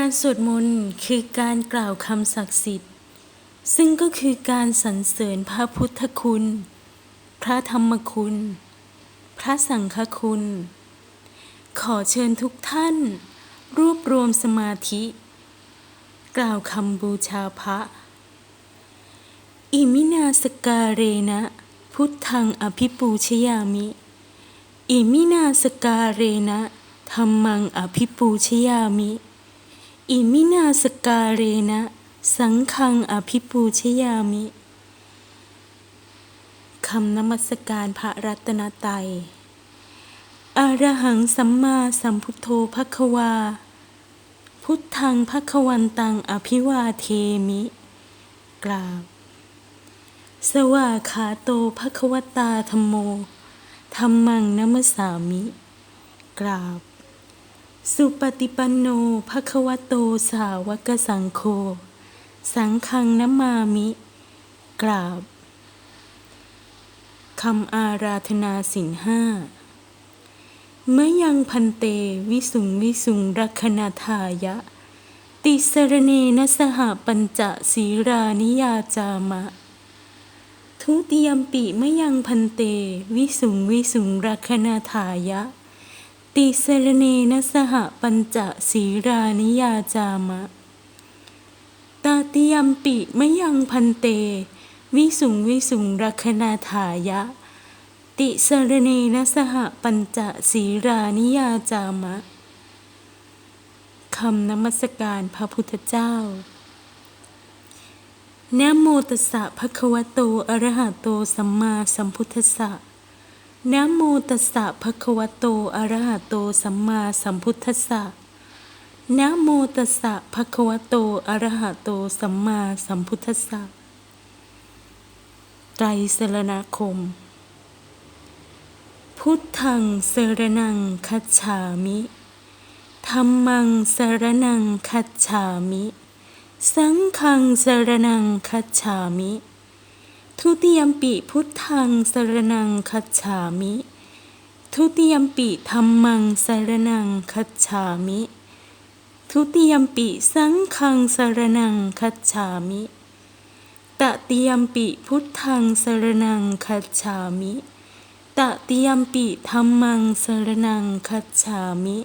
การสวดมนต์คือการกล่าวคำศักดิ์สิทธิ์ ซึ่งก็คือการสรรเสริญพระพุทธคุณ พระธรรมคุณ พระสังฆคุณ ขอเชิญทุกท่าน รวบรวมสมาธิ กล่าวคำบูชาพระ อิมินาสการเรนะ พุทธังอภิปูชยามิ อิมินาสการเรนะธรรมังอภิปูชยามิ อิมินาสการเรนะ สังฆังอภิปูชยามิ คำนมัสการพระรัตนตรัยอรหังสัมมาสัมพุทโธภควา พุทธังภควันตังอภิวาเทมิ กราบ สวาขาโตภควตาธรรมโมธรรมังนัมสสามิ กราบ สุปฏิปันโนภควโตสาวกสังโฆ สังฆังนมามิ กราบคำอาราธนาสินห้า เมื่อยังพันเตวิสุงวิสุงรักขณาทายะ ติสรเนนสหปัญจศีรานิยาจามะ ทุติยมปิมะยังพันเตวิสุงวิสุงรักขณาทายะ ติสรเนนะสหปัญจศีรานิยาจามะ ตาติยมปิมะยังพันเต วิสุงวิสุงรักขณาทายะ ติสรเนนะสหปัญจศีรานิยาจามะคำนมัสการพระพุทธเจ้านะโมตัสสะภะคะวะโต อะระหะโต สัมมาสัมพุทธัสสะ นะโมตัสสะภะคะวะโต อะระหะโต สัมมาสัมพุทธัสสะนะโมตัสสะภะคะวะโต อะระหะโต สัมมาสัมพุทธัสสะไตรสรณคม พุทธังสรนังคัจฉามิธัมมังสรนังคัจฉามิ สังฆังสรนังคัจฉามิ ทุติยมปิพุทธังสรนังคัจฉามิ ทุติยมปิธัมมังสรนังคัจฉามิ ทุติยมปิสังฆังสรนังคัจฉามิตติยมปิพุทธังสรนังคัจฉามิตติยมปิธัมมังสรนังคัจฉามิ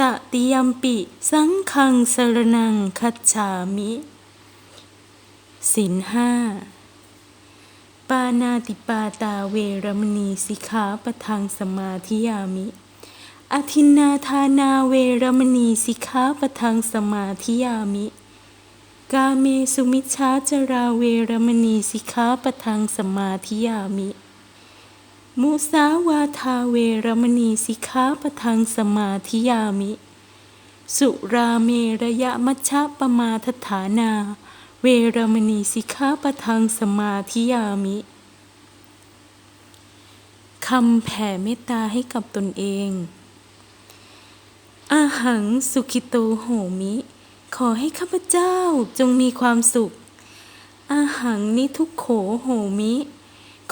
ตติยมปิสังฆังสรนังคัจฉามิสินห้า ปานาติปาตาเวรมณีสิกขาปทังสมาธิยามิอทินนาทานาเวรมณีสิกขาปทังสมาธิยามิ กาเมสุมิชฌาจราเวรมณีสิกขาปทังสมาธิยามิ มุสาวาทาเวรมณีสิกขาปทังสมาธิยามิ สุราเมระยะมัชฌะปมาทฐานา เวรมณีสิกขาปะทังสมาธิยามิคำแผ่เมตตาให้กับตนเอง อาหังสุขิโตโหมิ ขอให้ข้าพเจ้าจงมีความสุข อาหังนิทุกโขโหมิ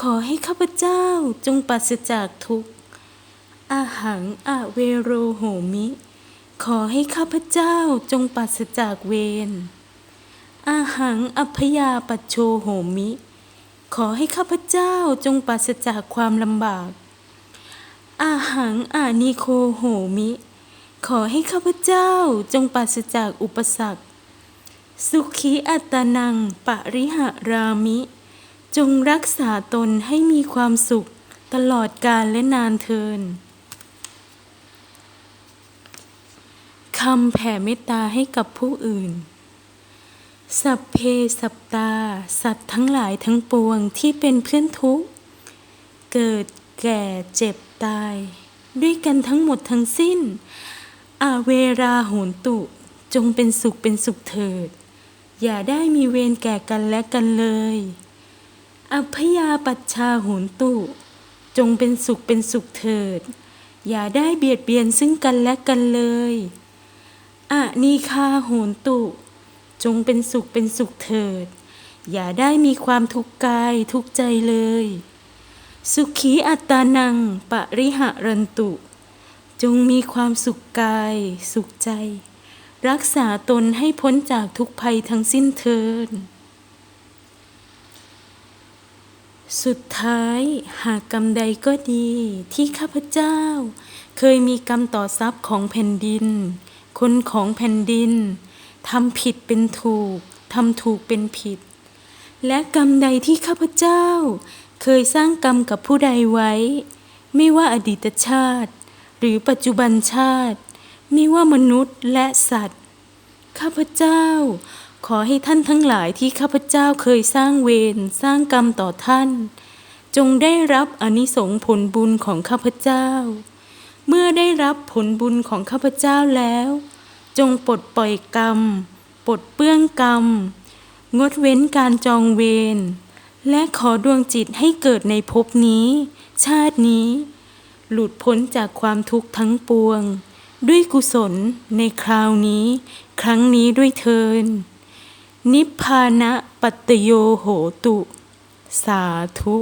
ขอให้ข้าพเจ้าจงปราศจากทุกอาหังอะเวโรโหมิ ขอให้ข้าพเจ้าจงปราศจากเวร อาหังอัพยาปัจโชโหมิ ขอให้ข้าพเจ้าจงปราศจากความลำบาก อาหังอานิโคโหมิ ขอให้ข้าพเจ้าจงปราศจากอุปสรรค สุขีอัตานังปริหารามิ จงรักษาตนให้มีความสุขตลอดกาลและนานเทินคำแผ่เมตตาให้กับผู้อื่น สัพเพสัปตา สัตว์ทั้งหลายทั้งปวงที่เป็นเพื่อนทุกข์ เกิดแก่เจ็บตาย ด้วยกันทั้งหมดทั้งสิ้น อาเวราโหนตุ จงเป็นสุขเป็นสุขเถิด อย่าได้มีเวรแก่กันและกันเลย อัพยาปัชชาโหนตุ จงเป็นสุขเป็นสุขเถิด อย่าได้เบียดเบียนซึ่งกันและกันเลยอะนีคาโหนตุ จงเป็นสุขเป็นสุขเถิด อย่าได้มีความทุกข์กายทุกใจเลย สุขีอัตตานัง ปริหะรันตุ จงมีความสุขกาย สุขใจ รักษาตนให้พ้นจากทุกภัยทั้งสิ้นเทินสุดท้ายหากกรรมใดก็ดีที่ข้าพเจ้า เคยมีกรรมต่อทรัพย์ของแผ่นดิน คนของแผ่นดิน ทำผิดเป็นถูก ทำถูกเป็นผิด และกรรมใดที่ข้าพเจ้า เคยสร้างกรรมกับผู้ใดไว้ ไม่ว่าอดีตชาติ หรือปัจจุบันชาติ ไม่ว่ามนุษย์และสัตว์ ข้าพเจ้า ขอให้ท่านทั้งหลายที่ข้าพเจ้าเคยสร้างเวรสร้างกรรมต่อท่าน จงได้รับอนิสงผลบุญของข้าพเจ้า เมื่อได้รับผลบุญของข้าพเจ้าแล้ว จงปลดปล่อยกรรม ปลดเปื้องกรรม งดเว้นการจองเวร และขอดวงจิตให้เกิดในภพนี้ ชาตินี้ หลุดพ้นจากความทุกข์ทั้งปวง ด้วยกุศลในคราวนี้ ครั้งนี้ด้วยเทิน นิพพานะปัตโยโหตุ สาธุ